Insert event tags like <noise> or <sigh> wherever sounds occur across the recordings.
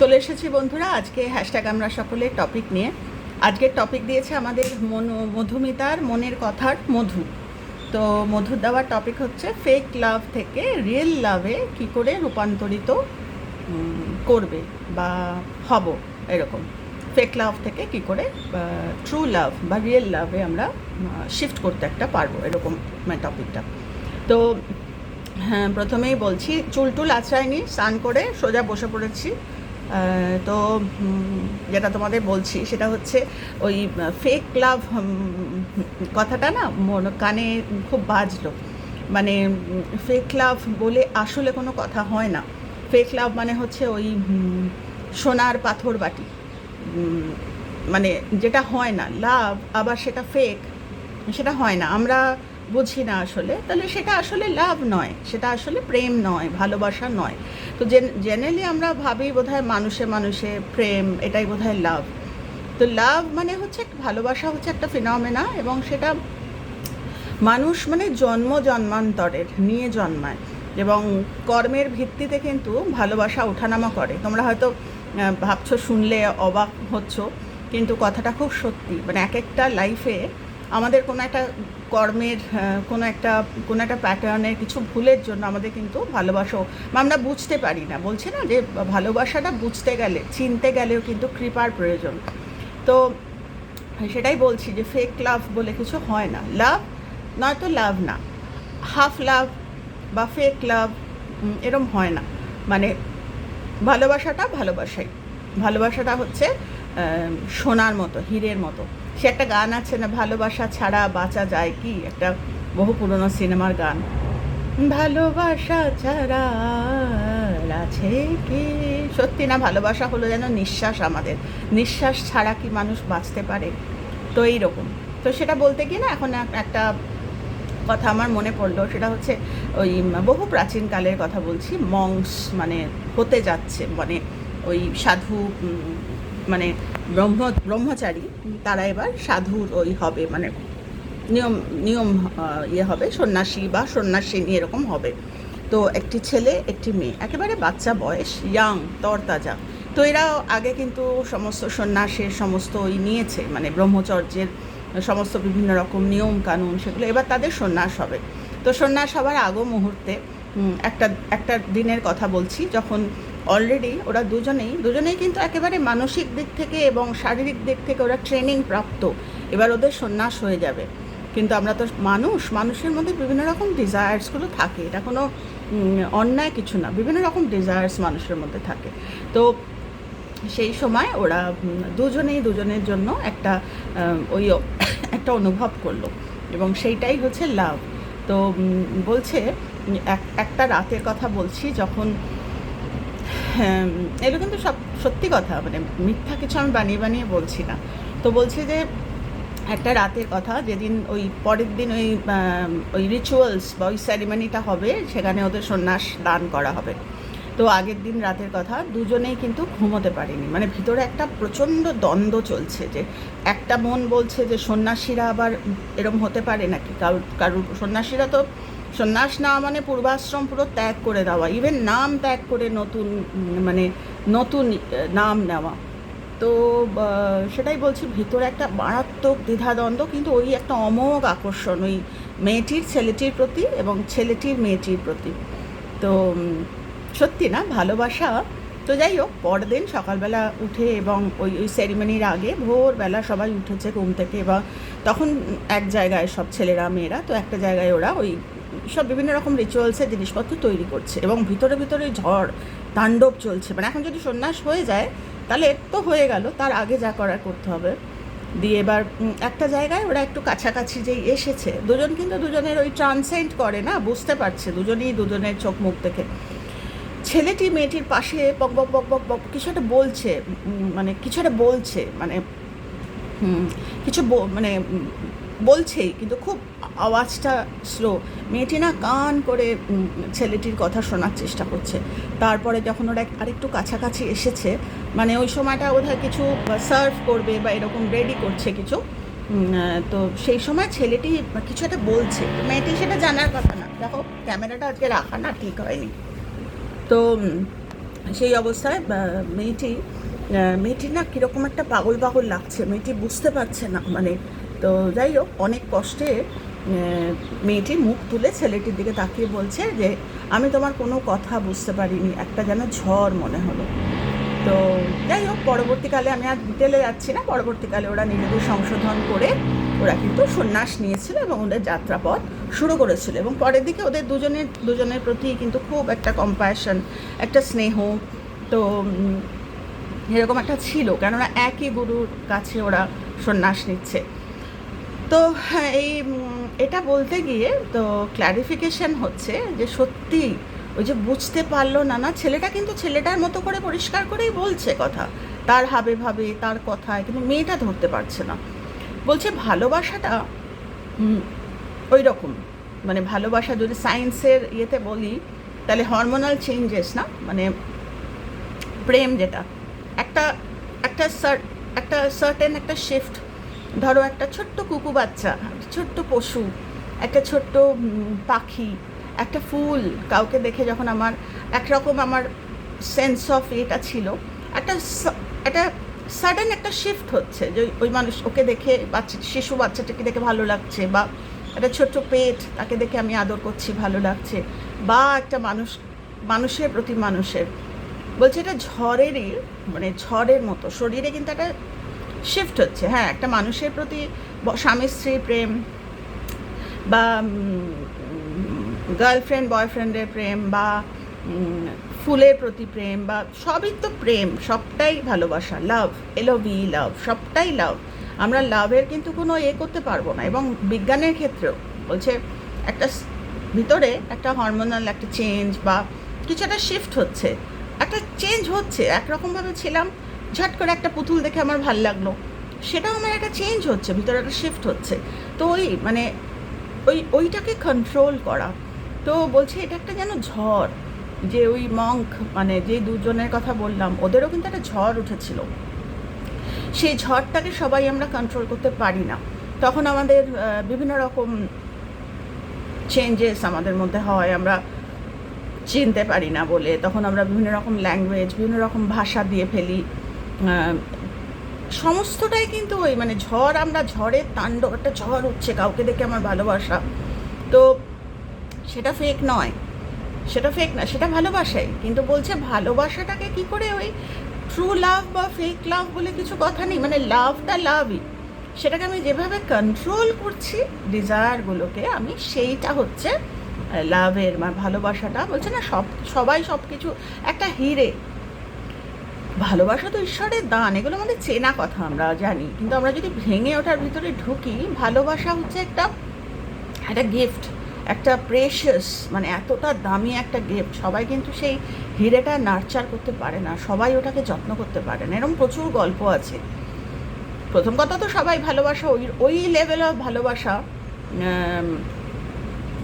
চলে এসেছি বন্ধুরা, আজকে হ্যাশট্যাগ আমরা সকলে টপিক নিয়ে। আজকের টপিক দিয়েছে আমাদের মন, মধুমিতার মনের কথার মধু। তো মধুর দেওয়ার টপিক হচ্ছে ফেক লাভ থেকে রিয়েল লাভে কি করে রূপান্তরিত করবে বা হব এরকম। ফেক লাভ থেকে কি করে ট্রু লাভ বা রিয়েল লাভে আমরা শিফট করতে একটা পারব এরকম মানে টপিকটা তো হ্যাঁ প্রথমেই বলছি, চুল টুল আঁচড়ায়নি স্নান করে সোজা বসে পড়েছি। তো যেটা তোমাদের বলছি, সেটা হচ্ছে ওই ফেক লাভ কথাটা না মন- কানে খুব বাজলো। মানে ফেক লাভ বলে আসলে কোনো কথা হয় না। ফেক লাভ মানে হচ্ছে ওই সোনার পাথর বাটি। মানে যেটা হয় না লাভ আবার সেটা ফেক সেটা হয় না। আমরা বুঝি না আসলে, তাহলে সেটা আসলে লাভ নয়, সেটা আসলে প্রেম নয়, ভালোবাসা নয়। তো জেনারেলি আমরা ভাবি বোধহয় মানুষে মানুষে প্রেম, এটাই বোধহয় লাভ। তো লাভ মানে হচ্ছে ভালোবাসা হচ্ছে একটা ফিনমেনা এবং সেটা মানুষ মানে জন্ম জন্মান্তরের, নিয়ে জন্মায়। এবং কর্মের ভিত্তিতে কিন্তু ভালোবাসা ওঠানামা করে। তোমরা হয়তো ভাবছ, শুনলে অবাক হচ্ছ, কিন্তু কথাটা খুব সত্যি। মানে এক একটা লাইফে আমাদের কোনো একটা কর্মের কোনো একটা কোনো একটা প্যাটার্নের কিছু ভুলের জন্য আমাদের কিন্তু ভালোবাসাও আমরা বুঝতে পারি না। বলছি না যে ভালোবাসাটা বুঝতে গেলে, চিনতে গেলেও কিন্তু কৃপার প্রয়োজন। তো সেটাই বলছি যে ফেক লাভ বলে কিছু হয় না। লাভ নয়তো লাভ না হাফ লাভ বা ফেক লাভ এরম হয় না। মানে ভালোবাসাটা ভালোবাসাই। ভালোবাসাটা হচ্ছে সোনার মতো, হীরের মতো। সে একটা গান আছে না, ভালোবাসা ছাড়া বাঁচা যায় কি? একটা বহু পুরনো সিনেমার গান। ভালোবাসা ছাড়া আছে কি? সত্যি না, ভালোবাসা হলো যেন নিঃশ্বাস আমাদের। নিঃশ্বাস ছাড়া কি মানুষ বাঁচতে পারে? তো এইরকম। তো সেটা বলতে গিয়ে না, এখন এক- একটা কথা আমার মনে পড়ল। সেটা হচ্ছে ওই বহু প্রাচীনকালের কথা বলছি। মংস মানে হতে যাচ্ছে। মানে ওই সাধু মানে ব্রহ্ম, ব্রহ্মচারী, তারা এবার সাধুর ওই হবে মানে নিয়ম নিয়ম ইয়ে হবে, সন্ন্যাসী বা সন্ন্যাসিনী এরকম হবে। তো একটি ছেলে, একটি মেয়ে, একেবারে বাচ্চা বয়স ইয়াং তরতাজা। তো এরা আগে কিন্তু সমস্ত সন্ন্যাসের সমস্ত ওই নিয়েছে মানে ব্রহ্মচর্যের সমস্ত বিভিন্ন রকম নিয়ম কানুন সেগুলো, এবার তাদের সন্ন্যাস হবে। তো সন্ন্যাস হওয়ার আগো মুহূর্তে একটা একটা দিনের কথা বলছি, যখন অলরেডি ওরা দুজনেই দুজনেই কিন্তু একেবারে মানসিক দিক থেকে এবং শারীরিক দিক থেকে ওরা ট্রেনিং প্রাপ্ত। এবার ওদের সন্ন্যাস হয়ে যাবে। কিন্তু আমরা তো মানুষ, মানুষের মধ্যে বিভিন্ন রকম ডিজায়ার্সগুলো থাকে। এটা কোনো অন্যায় কিছু না। বিভিন্ন রকম ডিজায়ার্স মানুষের মধ্যে থাকে। তো সেই সময় ওরা দুজনেই, দুজনের জন্য একটা ওই <coughs> একটা অনুভব করল। এবং সেইটাই হচ্ছে লাভ তো বলছে, এক- একটা রাতের কথা বলছি যখন হ্যাঁ, এগুলো কিন্তু সব সত্যি কথা মানে মিথ্যা কিছু আমি বানিয়ে বানিয়ে বলছি না। তো বলছি যে একটা রাতের কথা যেদিন ওই পরের দিন ওই ওই রিচুয়ালস বা ওই স্যারিমনিটা হবে সেখানে ওদের সন্ন্যাস দান করা হবে। তো আগের দিন রাতের কথা দুজনেই কিন্তু ঘুমোতে পারেনি। মানে ভিতরে একটা প্রচণ্ড দ্বন্দ্ব চলছে যে একটা মন বলছে যে সন্ন্যাসীরা আবার এরম হতে পারে নাকি? কারুর কারুর সন্ন্যাসীরা তো সন্ন্যাস না মানে পূর্বাশ্রম পুরো ত্যাগ করে দেওয়া ইভেন নাম ত্যাগ করে নতুন মানে নতুন নাম নেওয়া। তো সেটাই বলছি, ভিতরে একটা মারাত্মক দ্বিধাদ্বন্দ্ব, কিন্তু ওই একটা অমোঘ আকর্ষণ, ওই মেয়েটির ছেলেটির প্রতি এবং ছেলেটির মেয়েটির প্রতি। তো সত্যি না, ভালোবাসা। তো যাই হোক পরদিন সকালবেলা উঠে এবং ওই ওই সেরিমনির আগে ভোরবেলা সবাই উঠেছে ঘুম থেকে, এবং তখন এক জায়গায় সব ছেলেরা, মেয়েরা, তো একটা জায়গায় ওরা ওই সব বিভিন্ন রকম রিচুয়ালসের জিনিসপত্র তৈরি করছে এবং ভিতরে ভিতরে ঝড়, তাণ্ডব চলছে। মানে এখন যদি সন্ন্যাস হয়ে যায়, তাহলে এর তো হয়ে গেল, তার আগে যা করার করতে হবে। দিয়ে এবার একটা জায়গায় ওরা একটু কাছাকাছি যেই এসেছে, দুজন কিন্তু দুজনের ওই ট্রান্সেন্ট করে না, বুঝতে পারছে, দুজনেই দুজনের চোখ মুখ থেকে ছেলেটি মেয়েটির পাশে বক বক বক বক বক, কিছু একটা বলছে মানে কিছু একটা বলছে মানে কিছু মানে বলছেই, কিন্তু খুব আওয়াজটা স্লো মেয়েটি না কান করে ছেলেটির কথা শোনার চেষ্টা করছে। তারপরে যখন ওরা আরেকটু কাছাকাছি এসেছে মানে ওই সময়টা বোধহয় কিছু সার্ভ করবে বা এরকম রেডি করছে কিছু তো সেই সময় ছেলেটি কিছু একটা বলছে। মেয়েটি সেটা জানার কথা না। দেখো ক্যামেরাটা আজকে রাখা না, ঠিক হয়নি। তো সেই অবস্থায় মেয়েটি মেয়েটির না কীরকম একটা পাগল পাগল লাগছে। মেয়েটি বুঝতে পারছে না মানে তো যাই হোক, অনেক কষ্টে মেয়েটি মুখ তুলে ছেলেটির দিকে তাকিয়ে বলছে যে আমি তোমার কোনো কথা বুঝতে পারিনি একটা যেন ঝড় মনে হলো। তো যাই হোক পরবর্তীকালে আমি আর ডিটেলে যাচ্ছি না। পরবর্তীকালে ওরা নিজেদের সংশোধন করে ওরা কিন্তু সন্ন্যাস নিয়েছিল এবং ওদের যাত্রাপথ শুরু করেছিল এবং পরের দিকে ওদের দুজনের দুজনের প্রতি কিন্তু খুব একটা কম্প্যাশন একটা স্নেহ তো এরকম একটা ছিল কেননা একই গুরুর কাছে ওরা সন্ন্যাস নিচ্ছে। তো হ্যাঁ, এই এটা বলতে গিয়ে তো ক্ল্যারিফিকেশন হচ্ছে যে সত্যি ওই যে বুঝতে পারল না না, ছেলেটা কিন্তু ছেলেটার মতো করে পরিষ্কার করেই বলছে কথা। তার হাবে ভাবে, তার কথায়, কিন্তু মেয়েটা ধরতে পারছে না। বলছে ভালোবাসাটা ওই রকম। মানে ভালোবাসা যদি সায়েন্সের ইয়েতে বলি, তাহলে হরমোনাল চেঞ্জেস না? মানে প্রেম যেটা। একটা একটা সার একটা সার্টেন একটা শিফট ধরো একটা ছোট্ট কুকু বাচ্চা। ছোট্ট পশু, একটা ছোট্ট পাখি, একটা ফুল কাউকে দেখে যখন আমার একরকম আমার সেন্স অফ এটা ছিল, একটা একটা সাডেন একটা শিফট হচ্ছে যে ওই- মানুষ ওকে দেখে বাচ্চা, শিশু বাচ্চাটাকে দেখে ভালো লাগছে বা একটা ছোট্ট পেট তাকে দেখে আমি আদর করছি, ভালো লাগছে বা একটা মানুষ, মানুষের প্রতি মানুষের। বলছে এটা ঝড়েরই মানে ঝড়ের মতো, শরীরে কিন্তু একটা শিফট হচ্ছে। হ্যাঁ একটা মানুষের প্রতি স্বামী, স্ত্রী, প্রেম বা গার্লফ্রেন্ড বয়ফ্রেন্ডের প্রেম বা ফুলের প্রতি প্রেম বা, সবই তো প্রেম, সবটাই ভালোবাসা লাভ এলভি লাভ সবটাই লাভ আমরা লাভের কিন্তু কোনো এ করতে পারব না এবং বিজ্ঞানের ক্ষেত্রেও বলছে একটা ভিতরে একটা হরমোনাল একটা চেঞ্জ বা কিছু একটা শিফট হচ্ছে, একটা চেঞ্জ হচ্ছে। একরকমভাবে ছিলাম, ঝট করে একটা পুতুল দেখে আমার ভালো লাগল। সেটাও আমার একটা চেঞ্জ হচ্ছে, ভিতরে একটা শিফট হচ্ছে। তো ওই মানে ওই, ওইটাকে কন্ট্রোল করা। তো বলছে এটা একটা যেন ঝড়, যে ওই মঙ্ক মানে যে দুজনের কথা বললাম, ওদেরও কিন্তু একটা ঝড় উঠেছিল। সেই ঝড়টাকে সবাই আমরা কন্ট্রোল করতে পারি না। তখন আমাদের বিভিন্ন রকম চেঞ্জেস আমাদের মধ্যে হয়, আমরা চিনতে পারি না বলে। তখন আমরা বিভিন্ন রকম ল্যাঙ্গুয়েজ বিভিন্ন রকম ভাষা দিয়ে ফেলি। সমস্তটাই কিন্তু ওই মানে ঝড়, আমরা ঝড়ের তাণ্ডব একটা ঝড় হচ্ছে, কাউকে দেখে আমার ভালোবাসা। তো সেটা ফেক নয়। সেটা ফেক না, সেটা ভালোবাসাই। কিন্তু বলছে ভালোবাসাটাকে কি করে ওই ট্রু লাভ বা ফেক লাভ বলে কিছু কথা নেই মানে লাভটা লাভই সেটাকে আমি যেভাবে কন্ট্রোল করছি ডিজায়ারগুলোকে আমি সেইটা হচ্ছে লাভের মানে ভালোবাসাটা। বলছে না, সব, সবাই সব কিছু একটা হিরে ভালোবাসা তো ঈশ্বরের দান, এগুলো আমাদের চেনা কথা আমরা জানি। কিন্তু আমরা যদি ভেঙে ওঠার ভিতরে ঢুকি, ভালোবাসা হচ্ছে একটা একটা গিফট একটা প্রেশাস মানে এতটা দামি একটা গিফট সবাই কিন্তু সেই হিরেটা নার্চার করতে পারে না, সবাই ওটাকে যত্ন করতে পারে না। এরকম প্রচুর গল্প আছে। প্রথম কথা তো সবাই ভালোবাসা, ওই ওই লেভেল অফ ভালোবাসা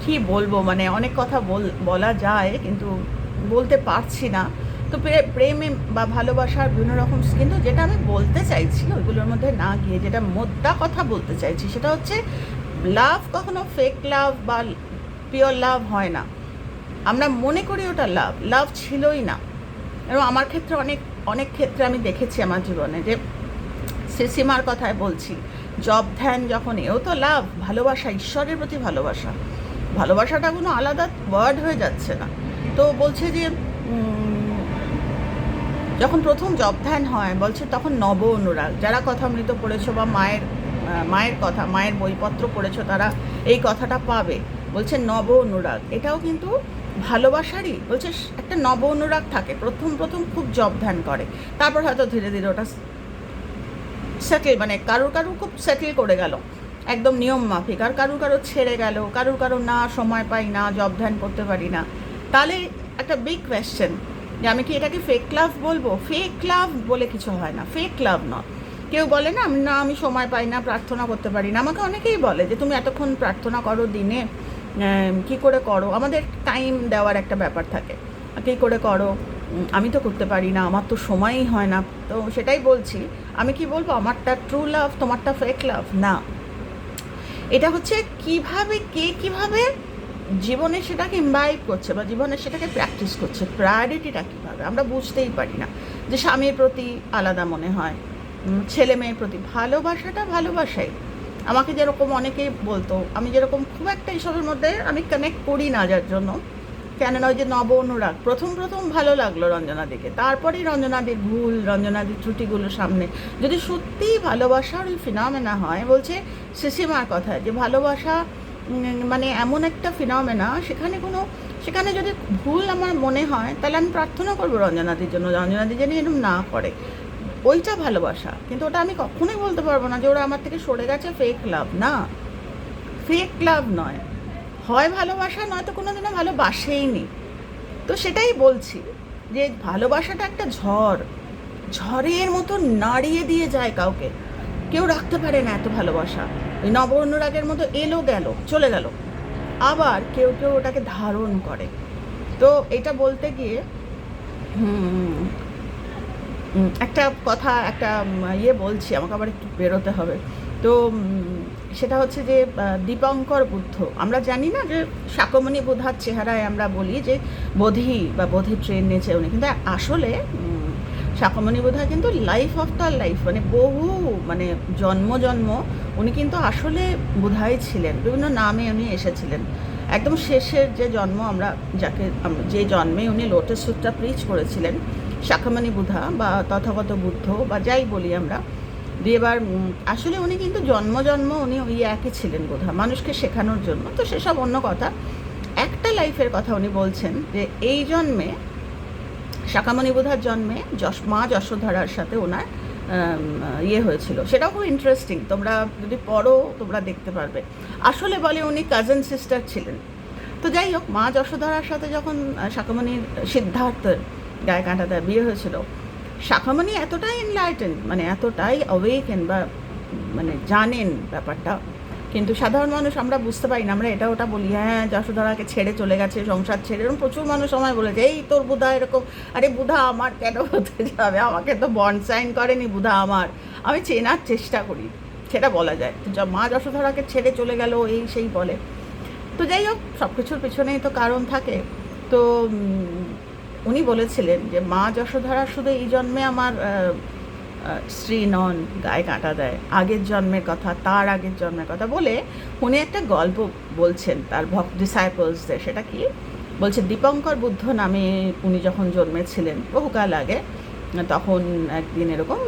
কি বলব মানে অনেক কথা বল- বলা যায়, কিন্তু বলতে পারছি না। তো প্রে- প্রেমে বা ভালোবাসার বিভিন্ন রকম কিন্তু যেটা আমি বলতে চাইছি, ওইগুলোর মধ্যে না গিয়ে যেটা মোদ্দা কথা বলতে চাইছি, সেটা হচ্ছে লাভ কখনো ফেক লাভ বা পিওর লাভ হয় না। আমরা মনে করি ওটা লাভ লাভ ছিলই না। এবং আমার ক্ষেত্রে অনেক অনেক ক্ষেত্রে আমি দেখেছি আমার জীবনে যে সিসিমার কথায় বলছি জব ধ্যান যখন, এও তো লাভ ভালোবাসা, ঈশ্বরের প্রতি ভালোবাসা। ভালোবাসাটা কোনো আলাদা ওয়ার্ড হয়ে যাচ্ছে না। তো বলছে যে যখন প্রথম জব ধ্যান হয়, বলছে তখন নব অনুরাগ। যারা কথামৃত পড়েছো বা মায়ের মায়ের কথা, মায়ের বইপত্র পড়েছো, তারা এই কথাটা পাবে। বলছে নব অনুরাগ। এটাও কিন্তু ভালোবাসারই। বলছে একটা নব অনুরাগ থাকে। প্রথম প্রথম খুব জব ধ্যান করে। তারপর হয়তো ধীরে ধীরে ওটা সেটেল মানে কারোর কারোর খুব সেটেল করে গেল। একদম নিয়ম মাফিক। আর কারুর কারও ছেড়ে গেল। কারুর কারও না, সময় পাই না জব ধ্যান করতে পারি না। তাহলে একটা বিগ কোয়েশ্চেন যে আমি কি এটাকে ফেক লাভ বলব? ফেক লাভ বলে কিছু হয় না। ফেক লাভ নয় কেউ বলে না না, আমি সময় পাই না, প্রার্থনা করতে পারি না। আমাকে অনেকেই বলে যে, তুমি এতক্ষণ প্রার্থনা করো দিনে কি করে করো? আমাদের টাইম দেওয়ার একটা ব্যাপার থাকে। কী করে করো? আমি তো করতে পারি না, আমার তো সময়ই হয় না। তো সেটাই বলছি, আমি কি বলব, আমারটা ট্রু লাভ তোমারটা ফেক লাভ না। এটা হচ্ছে কীভাবে, কে কীভাবে জীবনে সেটাকে ইম্বাইব করছে বা জীবনে সেটাকে প্র্যাকটিস করছে প্রায়োরিটিটা কীভাবে? আমরা বুঝতেই পারি না যে স্বামীর প্রতি আলাদা মনে হয় ছেলে মেয়ের প্রতি। ভালোবাসাটা ভালোবাসাই। আমাকে যেরকম অনেকেই বলতো, আমি যেরকম খুব একটা এইসবের মধ্যে আমি কানেক্ট করি না যার জন্য। কেননা ওই যে নব অনুরাগ প্রথম প্রথম ভালো লাগল রঞ্জনা রঞ্জনাদিকে। তারপরেই রঞ্জনাদির ভুল, রঞ্জনাদির ত্রুটিগুলো সামনে। যদি সত্যিই ভালোবাসার ওই ফিনমেনা হয়, বলছে সিসিমার কথা যে ভালোবাসা মানে এমন একটা ফিনমেনা সেখানে কোনো, সেখানে যদি ভুল আমার মনে হয়, তাহলে আমি প্রার্থনা করব রঞ্জনাদির জন্য। রঞ্জনাদি যেন এরকম না করে ওইটা ভালোবাসা। কিন্তু ওটা আমি কখনোই বলতে পারব না যে ওরা আমার থেকে সরে গেছে ফেক লাভ না। ফেক লাভ নয়। হয় ভালোবাসা, নয়তো কোনো দিনও ভালোবাসেই নি তো সেটাই বলছি যে ভালোবাসাটা একটা ঝড়। ঝড়ের মতো নাড়িয়ে দিয়ে যায় কাউকে। কেউ রাখতে পারে না এত ভালোবাসা। ওই নব অনুরাগের মতো এলো গেল, চলে গেল। আবার কেউ কেউ ওটাকে ধারণ করে। তো এটা বলতে গিয়ে একটা কথা, একটা ইয়ে বলছি, আমাকে আবার একটু বেরোতে হবে। তো সেটা হচ্ছে যে দীপঙ্কর বুদ্ধ, আমরা জানি না যে শাকমণি বুধার চেহারায় আমরা বলি যে বোধি বা বোধি ট্রেন নেচে উনি, কিন্তু আসলে শাকমণি বোধা কিন্তু লাইফ অফ তার লাইফ মানে বহু মানে জন্ম জন্ম উনি কিন্তু আসলে বোধাই ছিলেন, বিভিন্ন নামে উনি এসেছিলেন। একদম শেষের যে জন্ম আমরা, যাকে যে জন্মে উনি লোটাস সুটটা প্রিচ করেছিলেন শাখামানি বুধা বা তথাগত বুদ্ধ বা যাই বলি আমরা দিয়ে এবার আসলে উনি কিন্তু জন্ম জন্ম উনি ওই একই ছিলেন বোধা মানুষকে শেখানোর জন্য। তো সেসব অন্য কথা, একটা লাইফের কথা উনি বলছেন যে, এই জন্মে শাখামণি বোধার জন্মে যশ মা যশোধরার সাথে ওনার ইয়ে হয়েছিল। সেটাও খুব ইন্টারেস্টিং তোমরা যদি পড়ো তোমরা দেখতে পারবে। আসলে বলে উনি কাজেন সিস্টার ছিলেন। তো যাই হোক মা যশোধরার সাথে যখন আহ, শাখামণির সিদ্ধার্থের গায়ে কাঁটাতে বিয়ে হয়েছিল শাখামণি এতটাই এনলাইটেন মানে এতটাই অওয়েকেন বা মানে জানেন ব্যাপারটা কিন্তু সাধারণ মানুষ আমরা বুঝতে পারি না, আমরা এটা ওটা বলি হ্যাঁ যশোধরাকে ছেড়ে চলে গেছে, সংসার ছেড়ে, এরকম প্রচুর মানুষ সময় বলেছে, এই তোর বুধা এরকম, আরে বুধা আমার কেন হতে যাবে? আমাকে তো বন্ড সাইন করেনি বুধা আমার। আমি চেনার চেষ্টা করি, সেটা বলা যায়। মা যশোধরাকে ছেড়ে চলে গেল, এই সেই বলে। তো যাই হোক সব কিছুর পিছনেই তো কারণ থাকে। তো উনি বলেছিলেন যে, মা যশোধরা শুধু এই জন্মে আমার স্ত্রী নন গায়ে কাঁটা দেয়। আগের জন্মের কথা, তার আগের জন্মের কথা বলে উনি একটা গল্প বলছেন তার ভক্ত ডিসাইপলসদের সেটা কি? বলছে, দীপঙ্কর বুদ্ধ নামে উনি যখন জন্মেছিলেন, বহুকাল আগে, তখন একদিন এরকম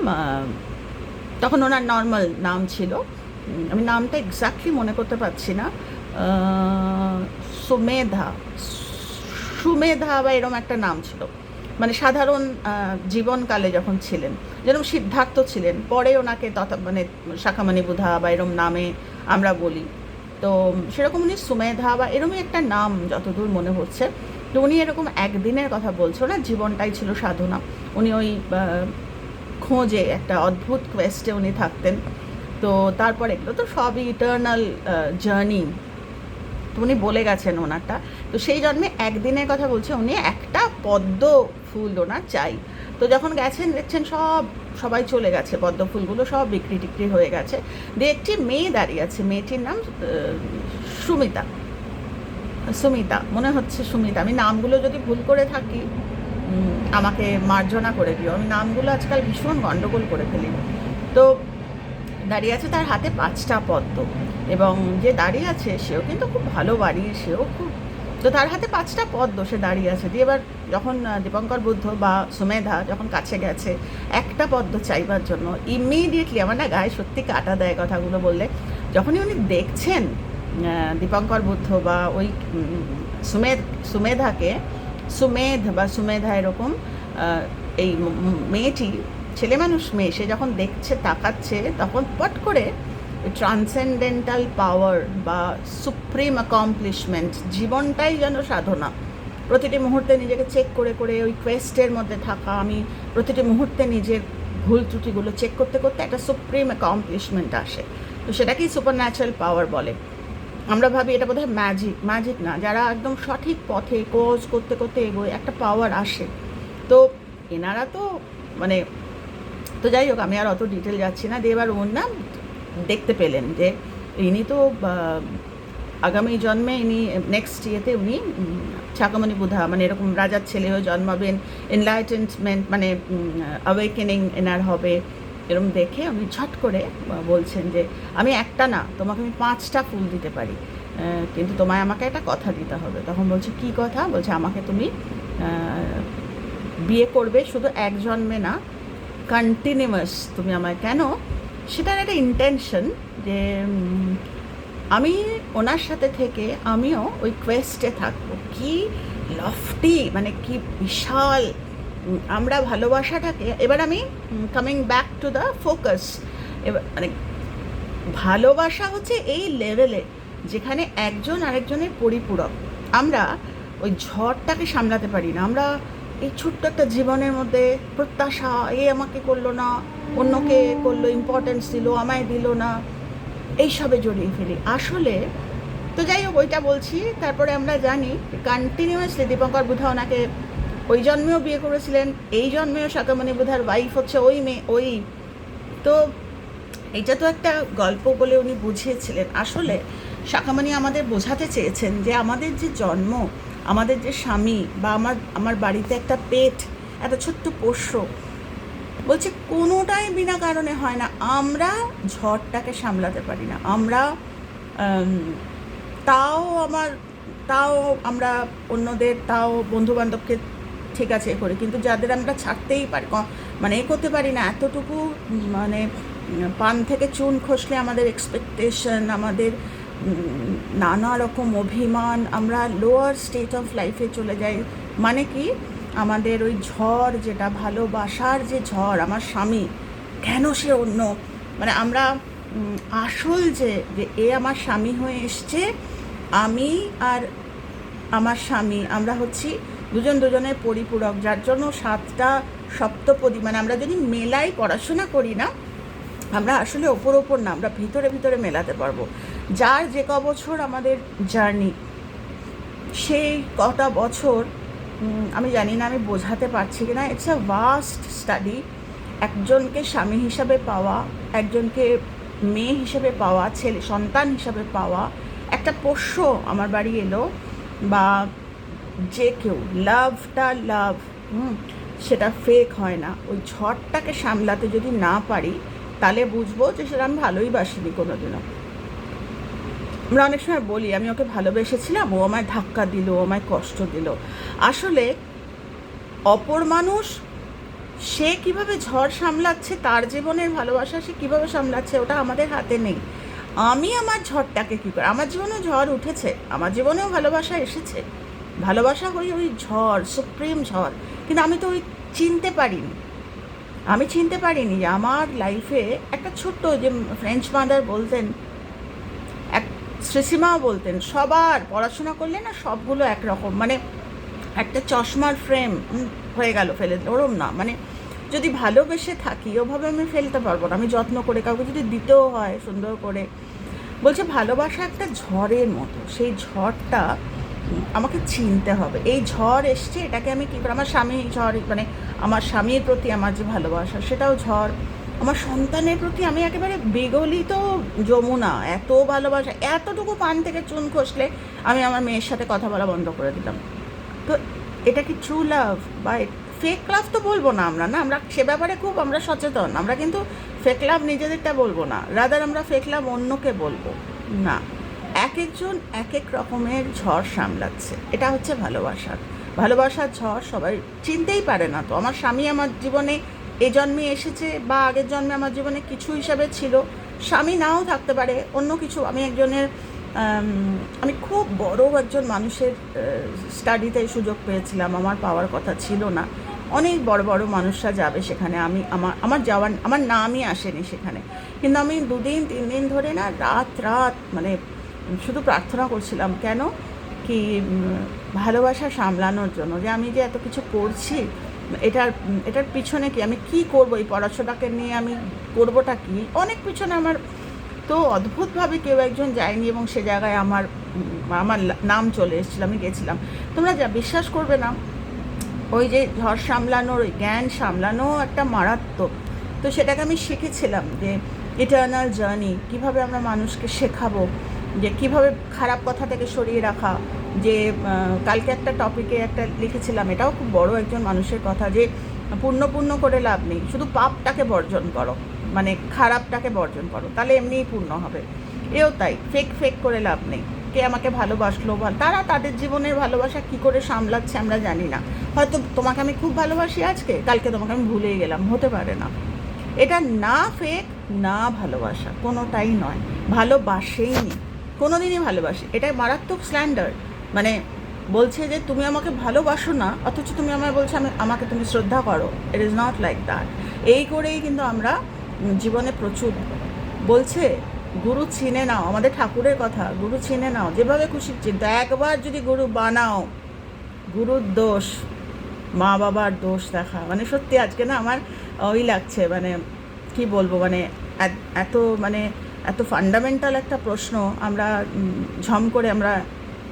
তখন ওনার নর্মাল নাম ছিল। আমি নামটা এক্স্যাক্টলি মনে করতে পারছি না। সুমেধা সুমেধা বা এরম একটা নাম ছিল। মানে সাধারণ জীবনকালে যখন ছিলেন, যেরকম সিদ্ধার্থ ছিলেন, পরে ওনাকে তথা মানে শাখামানি বুধা বা এরম নামে আমরা বলি। তো সেরকম উনি সুমেধা বা এরমই একটা নাম যতদূর মনে হচ্ছে। তো উনি এরকম একদিনের কথা বলছো না জীবনটাই ছিল সাধনা। উনি ওই খোঁজে একটা অদ্ভুত কোয়েস্টে উনি থাকতেন। তো তারপর এগুলো তো সবই ইটার্নাল জার্নি তো উনি বলে গেছেন ওনারটা। তো সেই জন্মে একদিনের কথা বলছে উনি, একটা পদ্ম ফুল ওনার চাই। তো যখন গেছেন, দেখছেন সব, সবাই চলে গেছে, পদ্ম ফুলগুলো সব বিক্রি টিক্রি হয়ে গেছে। দিয়ে একটি মেয়ে দাঁড়িয়ে আছে, মেয়েটির নাম সুমিতা। সুমিতা, মনে হচ্ছে সুমিতা। আমি নামগুলো যদি ভুল করে থাকি আমাকে মার্জনা করে দিও। আমি নামগুলো আজকাল ভীষণ গণ্ডগোল করে ফেলি। তো দাঁড়িয়ে আছে তার হাতে পাঁচটা পদ্ম। এবং যে দাঁড়িয়ে আছে, সেও কিন্তু খুব ভালো বাড়ির সেও খুব তো তার হাতে পাঁচটা পদ্ম সে দাঁড়িয়ে আছে। দিয়ে এবার যখন দীপঙ্কর বুদ্ধ বা সুমেধা যখন কাছে গেছে, একটা পদ্ম চাইবার জন্য ইমিডিয়েটলি আমার না গায়ে সত্যি কাটা দেয় কথাগুলো বললে, যখনই উনি দেখছেন দীপঙ্কর বুদ্ধ বা ওই সুমেধ সুমেধাকে, সুমেধ বা সুমেধা এরকম এই মেয়েটি ছেলে মানুষ মেয়ে, সে যখন দেখছে, তাকাচ্ছে, তখন পট করে ট্রান্সেন্ডেন্টাল পাওয়ার বা সুপ্রিম অ্যাকমপ্লিশমেন্ট জীবনটাই যেন সাধনা। প্রতিটি মুহূর্তে নিজেকে চেক করে করে ওই কোয়েস্টের মধ্যে থাকা, আমি প্রতিটি মুহূর্তে নিজের ভুল ত্রুটিগুলো চেক করতে করতে একটা সুপ্রিম অ্যাকমপ্লিশমেন্ট আসে। তো সেটাকেই সুপার ন্যাচারাল পাওয়ার বলে। আমরা ভাবি এটা বোধহয় ম্যাজিক ম্যাজিক না। যারা একদম সঠিক পথে কোচ করতে করতে এগোয়, একটা পাওয়ার আসে। তো এনারা তো মানে তো যাই হোক, আমি আর অত ডিটেল যাচ্ছি না। দিয়ে এবার ওর না দেখতে পেলেন যে ইনি তো আগামী জন্মে ইনি নেক্সট ইয়েতে উনি ছাকামণি বুধা মানে এরকম রাজার ছেলে হয়ে জন্মাবেন এনলাইটেনমেন্ট মানে অ্যাওয়েকেনিং এনার হবে এরকম দেখে উনি ঝট করে বলছেন যে, আমি একটা না, তোমাকে আমি পাঁচটা ফুল দিতে পারি। কিন্তু তোমায় আমাকে একটা কথা দিতে হবে। তখন বলছে, কি কথা? বলছে, আমাকে তুমি বিয়ে করবে শুধু এক জন্মে না কন্টিনিউয়াস তুমি আমায় কেন? সেটার একটা ইন্টেনশন যে আমি ওনার সাথে থেকে আমিও ওই কোয়েস্টে থাকব। কি লফটি মানে কি বিশাল আমরা ভালোবাসাটাকে, এবার আমি coming back to the focus এবার মানে ভালোবাসা হচ্ছে এই লেভেলে যেখানে একজন আরেকজনের পরিপূরক। আমরা ওই ঝড়টাকে সামলাতে পারি না, আমরা এই ছোট্ট একটা জীবনের মধ্যে প্রত্যাশা, এ আমাকে করল না, অন্যকে করল ইম্পর্টেন্স দিল, আমায় দিল না, এইসবে জড়িয়ে ফেলি। আসলে, তো যাই হোক, ওইটা বলছি, তারপরে আমরা জানি কন্টিনিউয়াসলি দীপঙ্কর বুধা ওনাকে ওই জন্মেও বিয়ে করেছিলেন, এই জন্মেও শাকামণি বুধার ওয়াইফ হচ্ছে ওই মেয়ে, ওই। তো এটা তো একটা গল্প বলে উনি বুঝিয়েছিলেন। আসলে, শাকামণি আমাদের বোঝাতে চেয়েছেন যে আমাদের যে জন্ম আমাদের যে স্বামী বা আমার আমার বাড়িতে একটা পেট একটা ছোট্ট পোষ্য, বলছে কোনোটাই বিনা কারণে হয় না। আমরা ঝড়টাকে সামলাতে পারি না। আমরা তাও আমার, তাও আমরা অন্যদের, তাও বন্ধু বান্ধবকে ঠিক আছে করি, কিন্তু যাদের আমরা ছাড়তেই পারি মানে এ করতে পারি না। এতটুকু মানে পান থেকে চুন খসলে আমাদের এক্সপেকটেশন আমাদের নানা রকম অভিমান, আমরা লোয়ার স্টেট অফ লাইফে চলে যাই। মানে কি? আমাদের ওই ঝড় যেটা, ভালোবাসার যে ঝড়, আমার স্বামী, কেন সে অন্য? মানে আমরা আসল যে যে এ আমার স্বামী হয়ে এসছে, আমি আর আমার স্বামী, আমরা হচ্ছি দুজন দুজনের পরিপূরক, যার জন্য সাতটা সপ্তপদী মানে আমরা যদি মেলায় পড়াশোনা করি না, আমরা আসলে ওপর ওপর না, আমরা ভিতরে ভিতরে মেলাতে পারব। যার যে ক বছর আমাদের জার্নি, সেই কটা বছর আমি জানি না আমি বোঝাতে পারছি কি না ইটস আ ভাস্ট স্টাডি একজনকে স্বামী হিসাবে পাওয়া, একজনকে মেয়ে হিসেবে পাওয়া, ছেলে, সন্তান হিসাবে পাওয়া, একটা পোষ্য আমার বাড়ি এলো, বা যে কেউ, লাভটা লাভ, হুম, সেটা ফেক হয় না। ওই ঝড়টাকে সামলাতে যদি না পারি, তাহলে বুঝব যে সেটা আমি ভালোই বাসিনি কোনোদিনও। আমরা অনেক সময় বলি, আমি ওকে ভালোবেসেছিলাম, ও আমায় ধাক্কা দিল, ও আমায় কষ্ট দিল। আসলে অপর মানুষ, সে কীভাবে ঝড় সামলাচ্ছে, তার জীবনের ভালোবাসা সে কীভাবে সামলাচ্ছে, ওটা আমাদের হাতে নেই। আমি আমার ঝড়টাকে কী করে, আমার জীবনেও ঝড় উঠেছে, আমার জীবনেও ভালোবাসা এসেছে। ভালোবাসা হই ওই ঝড়, সুপ্রিম ঝড়। কিন্তু আমি তো ওই চিনতে পারিনি। আমি চিনতে পারিনি যে আমার লাইফে একটা ছোট্ট যে ফ্রেঞ্চ মাদার বলতেন শ্রীসীমাও বলতেন, সবার পড়াশোনা করলে না সবগুলো একরকম মানে একটা চশমার ফ্রেম হয়ে গেল ফেলে ওরম না মানে যদি ভালোবেসে থাকি, ওভাবে আমি ফেলতে পারব না, আমি যত্ন করে কাউকে যদি দিতেও হয়, সুন্দর করে। বলছে, ভালোবাসা একটা ঝড়ের মতো, সেই ঝড়টা আমাকে চিনতে হবে, এই ঝড় এসছে, এটাকে আমি কী করে, আমার স্বামী ঝড় মানে আমার স্বামীর প্রতি আমার যে ভালোবাসা, সেটাও ঝড় আমার সন্তানের প্রতি আমি একেবারে বিগলিত যমুনা, এত ভালোবাসা, এতটুকু পান থেকে চুন খসলে আমি আমার মেয়ের সাথে কথা বলা বন্ধ করে দিলাম। তো এটা কি ট্রু লাভ বা ফেক লাভ তো বলব না আমরা না? আমরা সে ব্যাপারে খুব আমরা সচেতন। আমরা কিন্তু ফেক লাভ নিজেদেরটা বলব না রাদার আমরা ফেক লাভ অন্যকে বলব। না এক একজন এক এক রকমের ঝড় সামলাচ্ছে। এটা হচ্ছে ভালোবাসার। ভালোবাসার ঝড় সবাই চিনতেই পারে না তো। আমার স্বামী আমার জীবনে এ জন্মে এসেছে বা আগের জন্মে আমার জীবনে কিছু হিসাবে ছিল, স্বামী নাও থাকতে পারে, অন্য কিছু। আমি একজনের আমি খুব বড় একজন মানুষের স্টাডিতে সুযোগ পেয়েছিলাম, আমার পাওয়ার কথা ছিল না। অনেক বড় বড় মানুষরা যাবে সেখানে, আমি, আমার আমার যাওয়ার, আমার নামই আসেনি সেখানে। কিন্তু আমি দুদিন, তিন দিন ধরে না রাত রাত মানে শুধু প্রার্থনা করছিলাম, কেন? কি ভালোবাসা সামলানোর জন্য, যে আমি যে এত কিছু করছি এটার এটার পিছনে কি আমি কি করব? এই পড়াশোনাকে নিয়ে আমি করবোটা কি? অনেক পিছনে আমার, তো অদ্ভুতভাবে কেউ একজন যায়নি এবং সে জায়গায় আমার আমার নাম চলে এসেছিল, আমি গেছিলাম। তোমরা যা বিশ্বাস করবে না, ওই যে ঝড় সামলানোর, ওই জ্ঞান সামলানো একটা মারাত্মক। তো সেটাকে আমি শিখেছিলাম যে ইটার্নাল জার্নি কীভাবে আমরা মানুষকে শেখাবো, যে কীভাবে খারাপ কথা থেকে সরিয়ে রাখা যে কালকে একটা টপিকে একটা লিখেছিলাম, এটাও খুব বড় একজন মানুষের কথা যে, পূর্ণ পূর্ণ করে লাভ নেই, শুধু পাপটাকে বর্জন করো মানে খারাপটাকে বর্জন করো, তাহলে এমনিই পূর্ণ হবে। এও তাই ফেক ফেক করে লাভ নেই। কে আমাকে ভালোবাসলো ভালো তারা তাদের জীবনের ভালোবাসা কি করে সামলাচ্ছে আমরা জানি না। হয়তো তোমাকে আমি খুব ভালোবাসি আজকে, কালকে তোমাকে আমি ভুলেই গেলাম, হতে পারে না। এটা না ফেক না ভালোবাসা, কোনোটাই নয়। ভালোবাসেই নি কোনোদিনই ভালোবাসি এটা মারাত্মক স্ল্যান্ডার মানে বলছে যে তুমি আমাকে ভালোবাসো না, অথচ তুমি আমায় বলছো আমি, আমাকে তুমি শ্রদ্ধা করো। It is not like that এই করেই কিন্তু আমরা জীবনে প্রচুর বলছে, গুরু চিনে নাও। আমাদের ঠাকুরের কথা, গুরু চিনে নাও। যেভাবে খুশি চিন্তা, একবার যদি গুরু বানাও, গুরুর দোষ, মা বাবার দোষ দেখা। মানে সত্যি আজকে না আমার ওই লাগছে মানে কি বলব মানে এত- এত মানে এত ফান্ডামেন্টাল একটা প্রশ্ন আমরা ঝম করে আমরা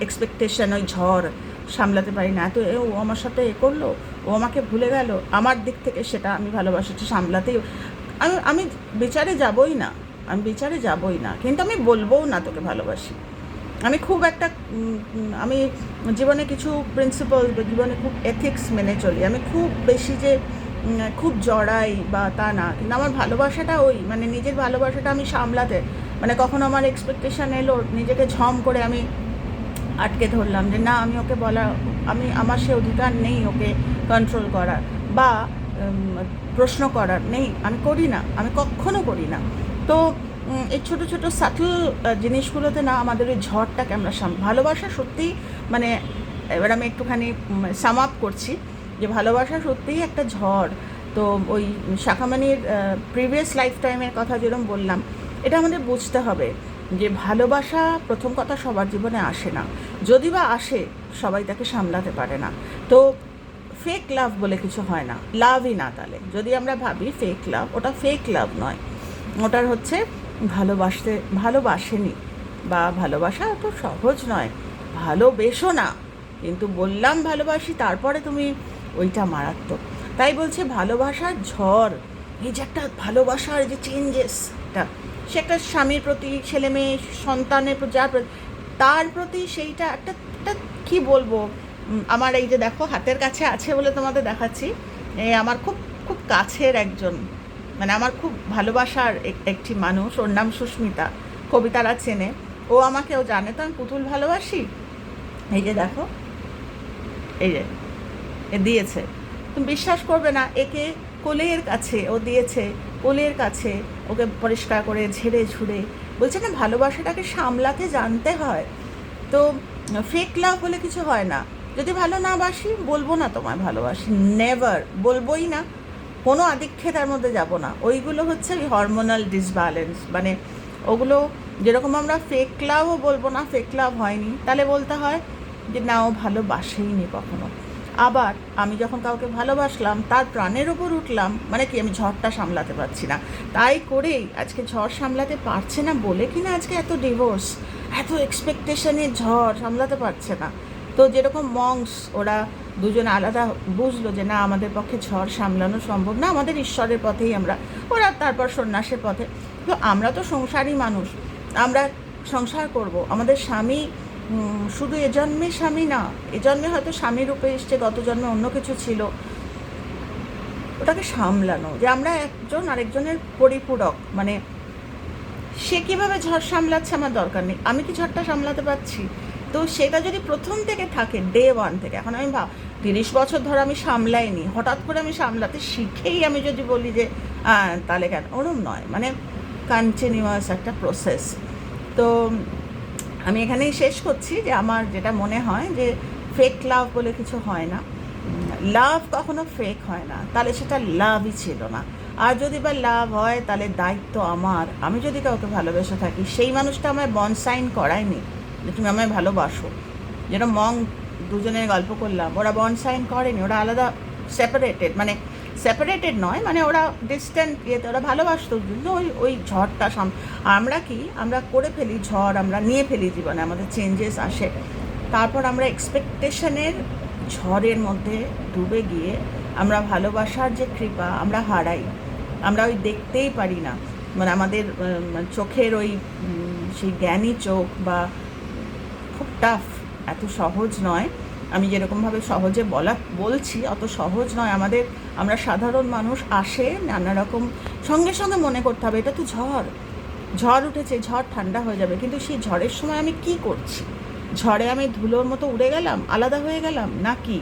এক্সপেকটেশন ওই ঝড় সামলাতে পারি না। এ, ও আমার সাথে এ করল ও আমাকে ভুলে গেল। আমার দিক থেকে সেটা আমি ভালোবাসাটা সামলাতেই আমি আমি বিচারে যাবই না আমি বিচারে যাবই না। কিন্তু আমি বলবোও না তোকে ভালোবাসি। আমি খুব একটা আমি জীবনে কিছু প্রিন্সিপাল জীবনে খুব এথিক্স মেনে চলি। আমি খুব বেশি যে খুব জড়াই বা তা না। কিন্তু আমার ভালোবাসাটা ওই মানে নিজের ভালোবাসাটা আমি সামলাতে মানে কখনো আমার এক্সপেকটেশন এলো নিজেকে ঝম করে আমি আটকে ধরলাম যে না, আমি ওকে বলা, আমি, আমার সে অধিকার নেই ওকে কন্ট্রোল করার বা প্রশ্ন করার নেই, আমি করি না, আমি কখনো করি না। তো এই ছোটো ছোটো সাটল জিনিসগুলোতে না আমাদের ওই ঝড়টাকে আমরা ভালোবাসা সত্যিই মানে এবার আমি একটুখানি সাম আপ করছি যে ভালোবাসা সত্যিই একটা ঝড়। তো ওই শাখামানির প্রিভিয়াস লাইফ টাইমের কথা যেরকম বললাম, এটা আমাদের বুঝতে হবে। যে ভালোবাসা প্রথম কথা সবার জীবনে আসে না। যদি বা আসে, সবাই তাকে সামলাতে পারে না। তো ফেক লাভ বলে কিছু হয় না। লাভই না তাহলে। যদি আমরা ভাবি ফেক লাভ ওটা ফেক লাভ নয়। ওটার হচ্ছে ভালোবাসতে, ভালোবাসেনি বা ভালোবাসা এত সহজ নয়। ভালোবেসো না। কিন্তু বললাম ভালোবাসি, তারপরে তুমি ওইটা মারাত্মক। তাই বলছে ভালোবাসার ঝড়, এই যে একটা ভালোবাসার যে চেঞ্জেস একটা সে একটা স্বামীর প্রতি, ছেলে মেয়ে, সন্তানের প্রতি, যার প্রতি, তার প্রতি সেইটা একটা একটা কী বলব? আমার এই যে দেখো, হাতের কাছে আছে বলে তোমাদের দেখাচ্ছি আমার খুব খুব কাছের একজন মানে আমার খুব ভালোবাসার এক- একটি মানুষ, ওর নাম সুস্মিতা, কবিতারা চেনে। ও আমাকে, ও জানে তো আমি পুতুল ভালোবাসি? এই যে দেখো, এই যে, এ দিয়েছে। তুমি বিশ্বাস করবে না, একে কোলের কাছে, ও দিয়েছে, কোলের কাছে ওকে পরিষ্কার করে, ঝেড়ে ঝুড়ে। বলছে না, ভালোবাসাটাকে সামলাতে জানতে হয়। তো ফেক লাভ বলে কিছু হয় না। যদি ভালো না বাসি, বলব না তোমায় ভালোবাসি। নেভার বলবোই না। কোনো আদিক্ষেতার মধ্যে যাব না। ওইগুলো হচ্ছে হরমোনাল ডিসব্যালেন্স মানে ওগুলো যেরকম আমরা ফেক লাভও বলব না ফেক লাভ হয়নি। তাহলে বলতে হয় যে, না, ও ভালোবাসেইনি কখনো। আবার আমি যখন কাউকে ভালোবাসলাম, তার প্রাণের ওপর উঠলাম মানে কি আমি ঝড়টা সামলাতে পারছি না। তাই করেই আজকে ঝড় সামলাতে পারছে না বলে কি না আজকে এত ডিভোর্স এত এক্সপেকটেশনের ঝড় সামলাতে পারছে না। তো যেরকম মংস ওরা দুজন আলাদা বুঝলো যে না, আমাদের পক্ষে ঝড় সামলানো সম্ভব না, আমাদের ঈশ্বরের পথেই আমরা, ওরা তারপর সন্ন্যাসের পথে। তো আমরা তো সংসারী মানুষ, আমরা সংসার করব, আমাদের স্বামী শুধু এ জন্মে স্বামী না, এ জন্মে হয়তো স্বামীর রূপে এসছে, গত জন্মে অন্য কিছু ছিল। ওটাকে সামলানো, যে আমরা একজন আরেকজনের পরিপূরক মানে সে কীভাবে ঝড় সামলাচ্ছে আমার দরকার নেই। আমি কি ঝড়টা সামলাতে পারছি? তো সেটা যদি প্রথম থেকে থাকে ডে ওয়ান থেকে, এখন আমি ভাব, তিরিশ বছর ধরে আমি সামলাইনি, হঠাৎ করে আমি সামলাতে শিখেই আমি যদি বলি যে তাহলে কেন? ওরম নয় মানে কন্টিনিউয়াস একটা প্রসেস তো আমি এখানেই শেষ করছি যে আমার যেটা মনে হয় যে ফেক লাভ বলে কিছু হয় না। লাভ কখনো ফেক হয় না। তাহলে সেটা লাভই ছিল না। আর যদি বা লাভ হয়, তাহলে দায়িত্ব আমার। আমি যদি কাউকে ভালোবেসে থাকি, সেই মানুষটা আমায় বন সাইন করায়নি যে তুমি আমায় ভালোবাসো। যেটা মং দুজনের গল্প করলাম, ওরা বন সাইন করেনি, ওরা আলাদা সেপারেটেড মানে সেপারেটেড নয় মানে ওরা ডিস্ট্যান্ট ইয়েতে, ওরা ভালোবাসতো, কিন্তু ওই ওই ঝড়টা সাম, আমরা কি, আমরা করে ফেলি ঝড়, আমরা নিয়ে ফেলি জীবনে, আমাদের চেঞ্জেস আসে। তারপর আমরা এক্সপেকটেশনের ঝড়ের মধ্যে ডুবে গিয়ে আমরা ভালোবাসার যে কৃপা, আমরা হারাই। আমরা ওই দেখতেই পারি না। মানে আমাদের চোখের ওই সেই জ্ঞানী চোখ বা, খুব টাফ এত সহজ নয়। আমি যেরকমভাবে সহজে বলা, বলছি, অত সহজ নয়। আমাদের, আমরা সাধারণ মানুষ আসে, নানা রকম, সঙ্গে সঙ্গে মনে করতে হবে, এটা তো ঝড়। ঝড় উঠেছে, ঝড় ঠান্ডা হয়ে যাবে, কিন্তু সেই ঝড়ের সময় আমি কি করছি? ঝড়ে আমি ধুলোর মতো উড়ে গেলাম, আলাদা হয়ে গেলাম, নাকি?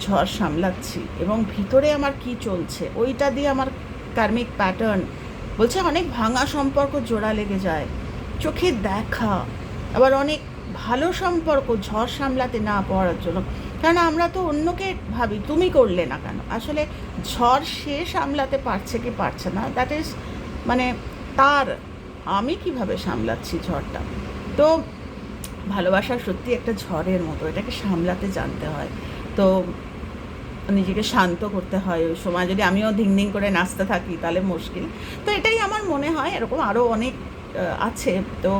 ঝড় সামলাচ্ছি, এবং ভিতরে আমার কি চলছে? ওইটা দিয়ে আমার কার্মিক প্যাটার্ন বলছে, অনেক ভাঙা সম্পর্ক জোড়া লেগে যায়, চোখে দেখা, আবার অনেক ভালো সম্পর্ক ঝড় সামলাতে না পারার জন্য। কারণ আমরা তো অন্যকে ভাবি, তুমি করলে না কেন? আসলে ঝড় সে সামলাতে পারছে কি পারছে না? দ্যাট ইজ মানে তার, আমি কীভাবে সামলাচ্ছি ঝড়টা? তো ভালোবাসা সত্যি একটা ঝড়ের মতো, এটাকে সামলাতে জানতে হয়। তো নিজেকে শান্ত করতে হয় ওই সময়। যদি আমিও ধিং ধিং করে নাচতে থাকি, তাহলে মুশকিল। তো এটাই আমার মনে হয়, এরকম আরও অনেক আছে। তো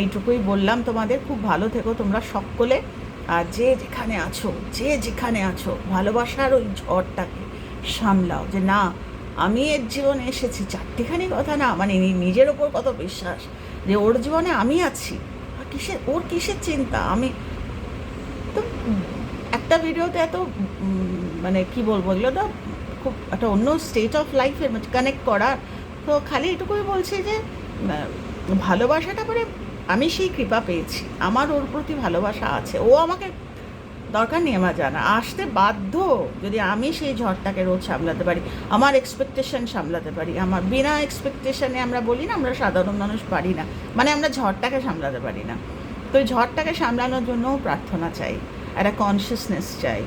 এইটুকুই বললাম। তোমাদের খুব ভালো থেকো, তোমরা সকলে। আর যে যেখানে আছো, যে যেখানে আছো, ভালোবাসার ওই ঝড়টাকে সামলাও যে, না, আমি এর জীবনে এসেছি। চারটিখানি কথা না মানে নিজের ওপর কত বিশ্বাস যে, ওর জীবনে আমি আছি। কিসের, ওর কিসের চিন্তা? আমি তো, একটা ভিডিওতে এত মানে কি বলব, এগুলো তো খুব একটা অন্য স্টেট অফ লাইফের কানেক্ট করার। তো খালি এটুকুই বলছি যে ভালোবাসাটা করে আমি সেই কৃপা পেয়েছি। আমার ওর প্রতি ভালোবাসা আছে। ও আমাকে দরকার নেই আমার জানা। আসতে বাধ্য যদি আমি সেই ঝড়টাকে রোজ সামলাতে পারি, আমার এক্সপেকটেশন সামলাতে পারি। আমার বিনা এক্সপেকটেশনে আমরা বলি না, আমরা সাধারণ মানুষ পারি না। মানে আমরা ঝড়টাকে সামলাতে পারি না। তো ওই ঝড়টাকে সামলানোর জন্যও প্রার্থনা চাই, একটা কনসিয়াসনেস চাই।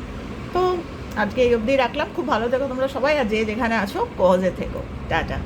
তো আজকে এই অবধি রাখলাম। খুব ভালো থেকো তোমরা সবাই, আর যে যেখানে আছো কজে থেকো। টাটা।